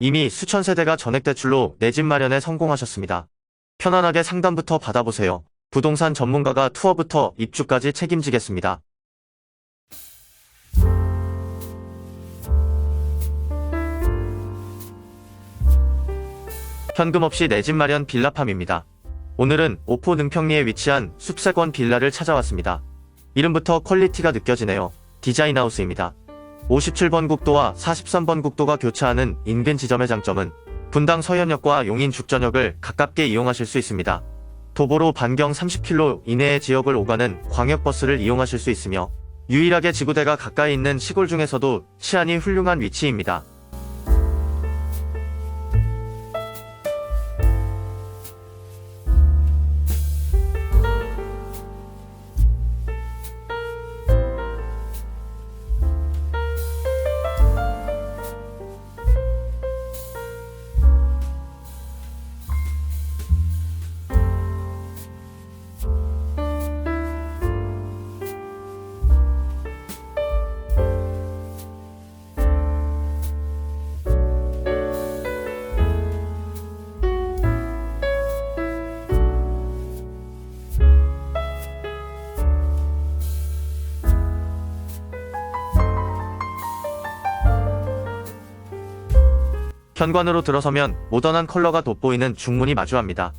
이미 수천 세대가 전액대출로 내 집 마련에 성공하셨습니다. 편안하게 상담부터 받아보세요. 부동산 전문가가 투어부터 입주까지 책임지겠습니다. 현금 없이 내 집 마련 빌라팜입니다. 오늘은 오포 능평리에 위치한 숲세권 빌라를 찾아왔습니다. 이름부터 퀄리티가 느껴지네요. 디자인하우스입니다. 57번 국도와 43번 국도가 교차하는 인근 지점의 장점은 분당 서현역과 용인 죽전역을 가깝게 이용하실 수 있습니다. 도보로 반경 30km 이내의 지역을 오가는 광역버스를 이용하실 수 있으며 유일하게 지구대가 가까이 있는 시골 중에서도 치안이 훌륭한 위치입니다. 현관으로 들어서면 모던한 컬러가 돋보이는 중문이 마주합니다.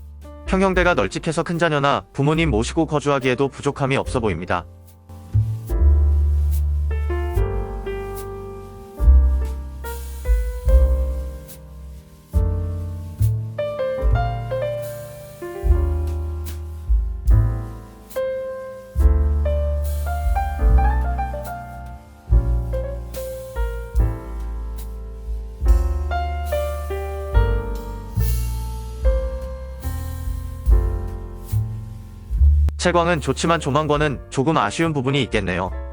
평형대가 널찍해서 큰 자녀나 부모님 모시고 거주하기에도 부족함이 없어 보입니다. 채광은 좋지만 조망과는 조금 아쉬운 부분이 있겠네요.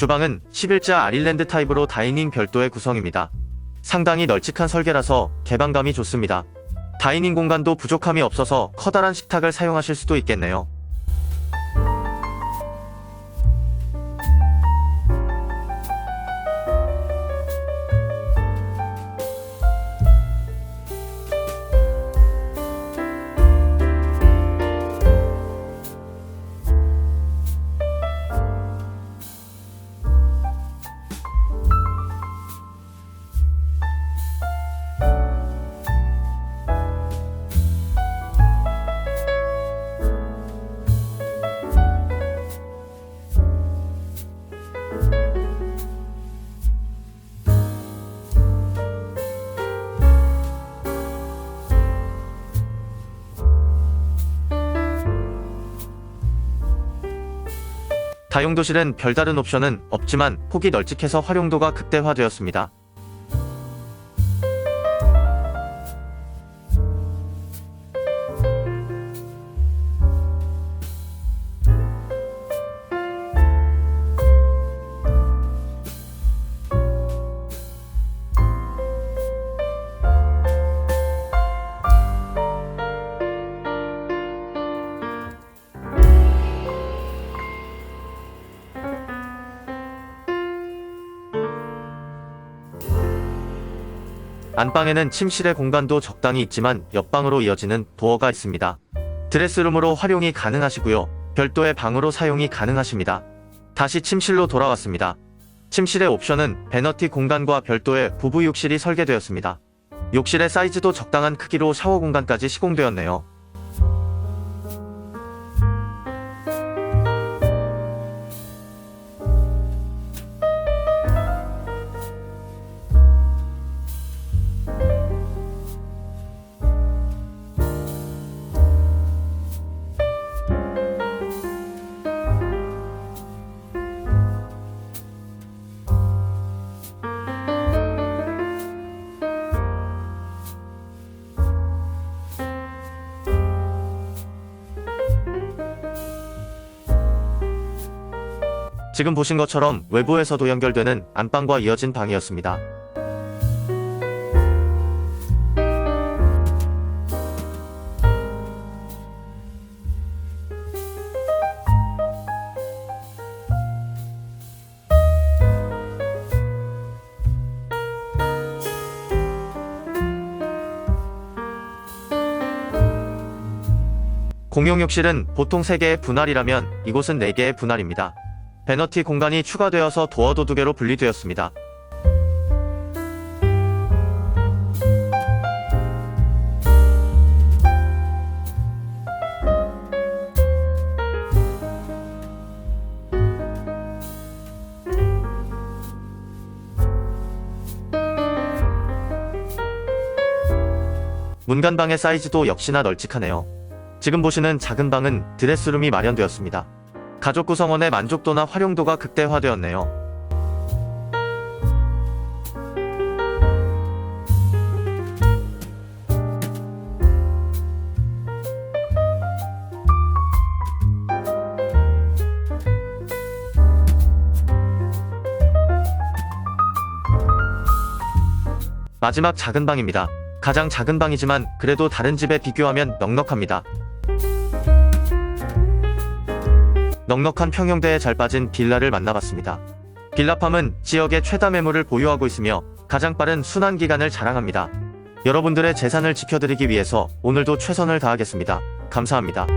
주방은 11자 아일랜드 타입으로 다이닝 별도의 구성입니다. 상당히 널찍한 설계라서 개방감이 좋습니다. 다이닝 공간도 부족함이 없어서 커다란 식탁을 사용하실 수도 있겠네요. 다용도실엔 별다른 옵션은 없지만 폭이 널찍해서 활용도가 극대화되었습니다. 안방에는 침실의 공간도 적당히 있지만 옆방으로 이어지는 도어가 있습니다. 드레스룸으로 활용이 가능하시고요. 별도의 방으로 사용이 가능하십니다. 다시 침실로 돌아왔습니다. 침실의 옵션은 베너티 공간과 별도의 부부 욕실이 설계되었습니다. 욕실의 사이즈도 적당한 크기로 샤워 공간까지 시공되었네요. 지금 보신 것처럼 외부에서도 연결되는 안방과 이어진 방이었습니다. 공용 욕실은 보통 3개의 분할이라면 이곳은 4개의 분할입니다. 베너티 공간이 추가되어서 도어도 2개로 분리되었습니다. 문간방의 사이즈도 역시나 널찍하네요. 지금 보시는 작은 방은 드레스룸이 마련되었습니다. 가족 구성원의 만족도나 활용도가 극대화되었네요. 마지막 작은 방입니다. 가장 작은 방이지만 그래도 다른 집에 비교하면 넉넉합니다. 넉넉한 평형대에 잘 빠진 빌라를 만나봤습니다. 빌라팜은 지역의 최다 매물을 보유하고 있으며 가장 빠른 순환 기간을 자랑합니다. 여러분들의 재산을 지켜드리기 위해서 오늘도 최선을 다하겠습니다. 감사합니다.